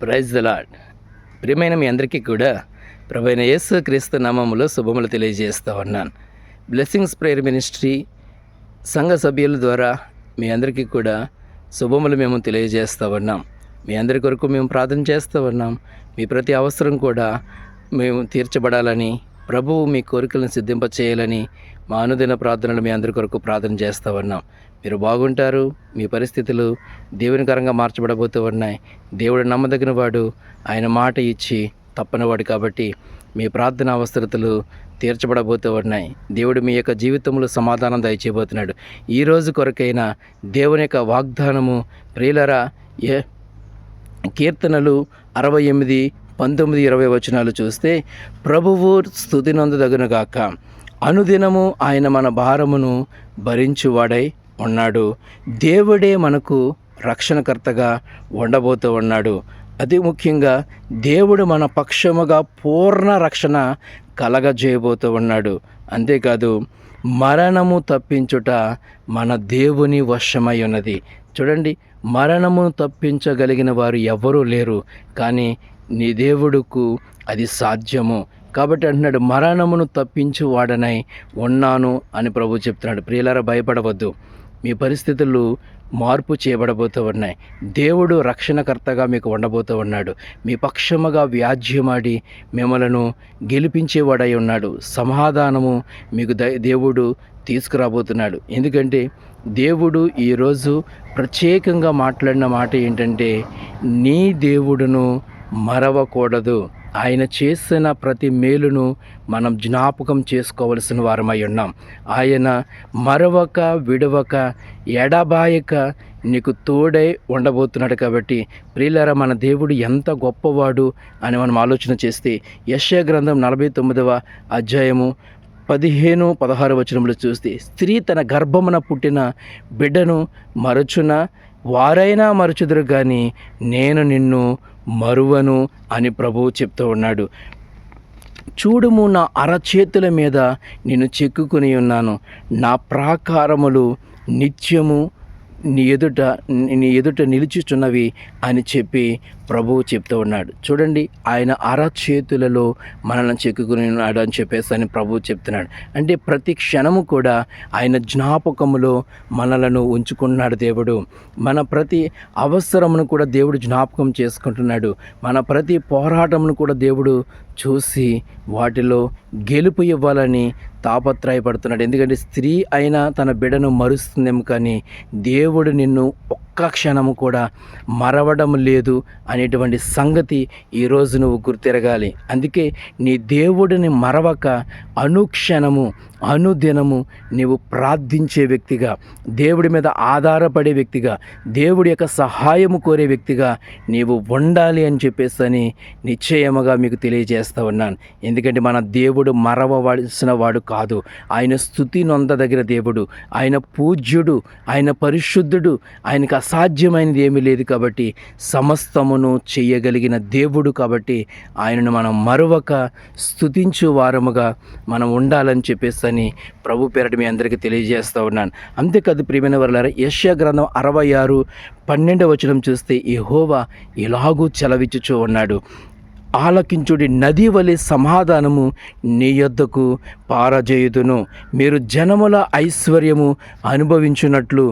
Praise the lord ప్రియమైన మీ అందరికీ కూడా ప్రభైన యేసు క్రీస్తు నామములో శుభములు తెలియజేస్తూ ఉన్నాను. బ్లెస్సింగ్స్ ప్రేయర్ మినిస్ట్రీ సంఘ సభ్యుల ద్వారా మీ అందరికీ కూడా శుభములు మేము తెలియజేస్తూ ఉన్నాం. మీ అందరి కొరకు మేము ప్రార్థన చేస్తూ ఉన్నాం. మీ ప్రతి అవసరం కూడా మేము తీర్చబడాలని ప్రభువు మీ కోరికలను సిద్ధింప చేయాలని మా అనుదిన ప్రార్థనలు మీ అందరి కొరకు ప్రార్థన చేస్తూ ఉన్నాం. మీరు బాగుంటారు మీ పరిస్థితులు దేవునికరంగా మార్చబడబోతూ ఉన్నాయి. దేవుడు నమ్మదగిన వాడు ఆయన మాట ఇచ్చి తప్పనివాడు కాబట్టి మీ ప్రార్థన అవసరతలు తీర్చబడబోతూ ఉన్నాయి. దేవుడు మీ యొక్క జీవితంలో సమాధానం దయచేయబోతున్నాడు. ఈ రోజు కొరకైన దేవుని యొక్క వాగ్దానము ప్రియులరా ఏ కీర్తనలు అరవై ఎనిమిది పంతొమ్మిది ఇరవై వచనాలు చూస్తే ప్రభువు స్థుతినందుదగునుగాక అనుదినము ఆయన మన భారమును భరించువాడై ఉన్నాడు. దేవుడే మనకు రక్షణకర్తగా ఉండబోతూ ఉన్నాడు. అతి ముఖ్యంగా దేవుడు మన పక్షముగా పూర్ణ రక్షణ కలగజేయబోతూ ఉన్నాడు. అంతేకాదు మరణము తప్పించుట మన దేవుని వశమై ఉన్నది. చూడండి మరణము తప్పించగలిగిన వారు ఎవరూ లేరు. కానీ నీ దేవుడుకు అది సాధ్యము. కాబట్టి అంటున్నాడు మరణమును తప్పించు వాడనై ఉన్నాను అని ప్రభు చెప్తున్నాడు. ప్రియులారా భయపడవద్దు. మీ పరిస్థితులు మార్పు చేయబడబోతూ ఉన్నాయి. దేవుడు రక్షణకర్తగా మీకు ఉండబోతూ ఉన్నాడు. మీ పక్షముగా వ్యాజ్యమాడి మిమ్మలను గెలిపించేవాడై ఉన్నాడు. సమాధానము మీకు ద దేవుడు తీసుకురాబోతున్నాడు. ఎందుకంటే దేవుడు ఈరోజు ప్రత్యేకంగా మాట్లాడిన మాట ఏంటంటే నీ దేవుడును మరవకూడదు. ఆయన చేసిన ప్రతి మేలును మనం జ్ఞాపకం చేసుకోవలసిన వారమై ఉన్నాం. ఆయన మరవక విడవక ఎడబాయక నీకు తోడై ఉండబోతున్నాడు కాబట్టి ప్రియులారా మన దేవుడు ఎంత గొప్పవాడు అని మనం ఆలోచన చేస్తే యశ్య గ్రంథం నలభై తొమ్మిదవ అధ్యాయము పదిహేను పదహారు వచనములు చూస్తే స్త్రీ తన గర్భమున పుట్టిన బిడ్డను మరచున? వారైనా మరచుదురు కానీ నేను నిన్ను మరువను అని ప్రభువు చెప్తూ ఉన్నాడు. చూడుము నా అరచేతుల మీద నేను చెక్కుకొని ఉన్నాను. నా ప్రాకారములు నిత్యము నీ ఎదుట నీ ఎదుట నిలుచుచున్నవి అని చెప్పి ప్రభువు చెప్తూ ఉన్నాడు. చూడండి ఆయన అరచేతులలో మనల్ని చెక్కుకుని ఉన్నాడు అని చెప్పేసి అని ప్రభువు చెప్తున్నాడు. అంటే ప్రతి క్షణము కూడా ఆయన జ్ఞాపకములో మనలను ఉంచుకున్నాడు దేవుడు. మన ప్రతి అవసరమును కూడా దేవుడు జ్ఞాపకం చేసుకుంటున్నాడు. మన ప్రతి పోరాటమును కూడా దేవుడు చూసి వాటిలో గెలుపు ఇవ్వాలని తాపత్రయపడుతున్నాడు. ఎందుకంటే స్త్రీ అయినా తన బిడను మరుస్తుందేమో కానీ దేవుడు నిన్ను ఒక్క క్షణము కూడా మరవడం లేదు అనేటువంటి సంగతి ఈరోజు నువ్వు గుర్తిరగాలి. అందుకే నీ దేవుడిని మరవక అనుక్షణము అనుదినము నీవు ప్రార్థించే వ్యక్తిగా దేవుడి మీద ఆధారపడే వ్యక్తిగా దేవుడి యొక్క సహాయము కోరే వ్యక్తిగా నీవు ఉండాలి అని చెప్పేసి అని నిశ్చయముగా మీకు తెలియజేస్తూ ఉన్నాను. ఎందుకంటే మన దేవుడు మరవవలసిన వాడు కాదు. ఆయన స్థుతి నొందదగిన దేవుడు. ఆయన పూజ్యుడు ఆయన పరిశుద్ధుడు. ఆయనకు అసాధ్యమైనది ఏమీ లేదు కాబట్టి సమస్తమును చేయగలిగిన దేవుడు కాబట్టి ఆయనను మనం మరొక స్థుతించు వారముగా మనం ఉండాలని చెప్పేసి అని ప్రభు పేరటి మీ అందరికీ తెలియజేస్తూ ఉన్నాను. అంతేకాదు ప్రియమైన వర్లారా యశ్యా గ్రంథం అరవై ఆరు పన్నెండవ వచనం చూస్తే యెహోవా ఇలాగూ చలవిచ్చుచూ ఉన్నాడు. ఆలకించుడి నది వలె సమాధానము నీ యొద్దకు పారజేయుదును. మీరు జనముల ఐశ్వర్యము అనుభవించున్నట్లు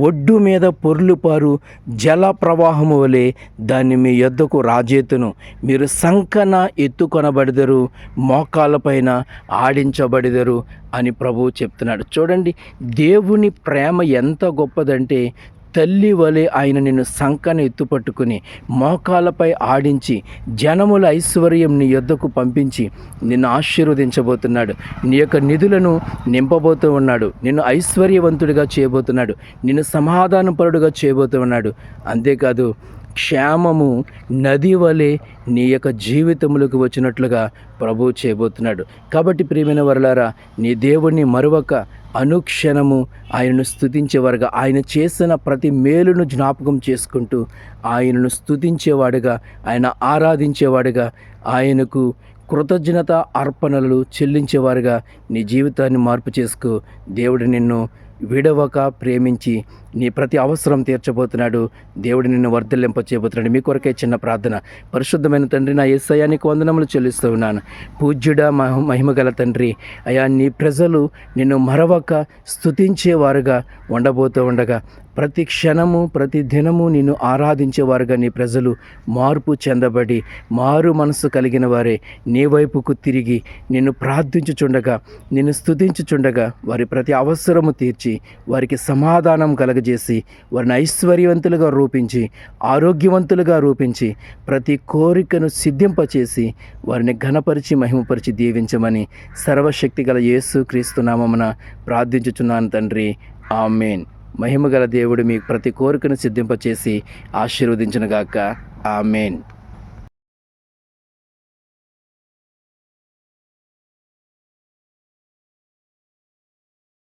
ఒడ్డు మీద పొర్లుపారు జల ప్రవాహము వలె దాన్ని మీ యొద్దకు రాజేతును. మీరు సంకన ఎత్తుకొనబడిదరు మోకాలపైన ఆడించబడిదరు అని ప్రభువు చెప్తున్నాడు. చూడండి దేవుని ప్రేమ ఎంత గొప్పదంటే తల్లి వలె ఆయన నిన్ను సంకన ఎత్తుపట్టుకుని మోకాలపై ఆడించి జనముల ఐశ్వర్యం నీ యొద్దకు పంపించి నిన్ను ఆశీర్వదించబోతున్నాడు. నీ యొక్క నిధులను నింపబోతూ ఉన్నాడు. నిన్ను ఐశ్వర్యవంతుడిగా చేయబోతున్నాడు. నిన్ను సమాధానపరుడుగా చేయబోతూ ఉన్నాడు. అంతేకాదు క్షేమము నది వలె నీ యొక్క జీవితములకు వచ్చినట్లుగా ప్రభువు చేయబోతున్నాడు. కాబట్టి ప్రియమైన వరలారా నీ దేవుణ్ణి మరొక అనుక్షణము ఆయనను స్థుతించేవారుగా ఆయన చేసిన ప్రతి మేలును జ్ఞాపకం చేసుకుంటూ ఆయనను స్థుతించేవాడుగా ఆయన ఆరాధించేవాడుగా ఆయనకు కృతజ్ఞత అర్పణలు చెల్లించేవారుగా. నీ జీవితాన్ని మార్పు చేసుకో. దేవుడు నిన్ను విడవక ప్రేమించి నీ ప్రతి అవసరం తీర్చబోతున్నాడు. దేవుడు నిన్ను వర్ధలింప చేయబోతున్నాడు. మీ కొరకే చిన్న ప్రార్థన. పరిశుద్ధమైన తండ్రి నా ఏసయ్యా నీకు వందనములు చెల్లిస్తూ ఉన్నాను పూజ్యుడా మహ మహిమగల తండ్రి అయా నీ ప్రజలు నిన్ను మరవక స్థుతించేవారుగా ఉండబోతూ ఉండగా ప్రతి క్షణము ప్రతి దినము నిన్ను ఆరాధించేవారుగా నీ ప్రజలు మార్పు చెందబడి మారు మనసు కలిగిన వారే నీ వైపుకు తిరిగి నిన్ను ప్రార్థించుచుండగా నిన్ను స్తుతించుచుండగా వారి ప్రతి అవసరము తీర్చి వారికి సమాధానం కలగ చేసి వారిని ఐశ్వర్యవంతులుగా రూపించి ఆరోగ్యవంతులుగా రూపించి ప్రతి కోరికను సిద్ధింపచేసి వారిని ఘనపరిచి మహిమపరిచి దీవించమని సర్వశక్తి గల యేసు క్రీస్తు నామమున ప్రార్థించుచున్నాను తండ్రి. ఆమెన్. మహిమగల దేవుడు మీకు ప్రతి కోరికను సిద్ధింపచేసి ఆశీర్వదించునుగాక. ఆమెన్.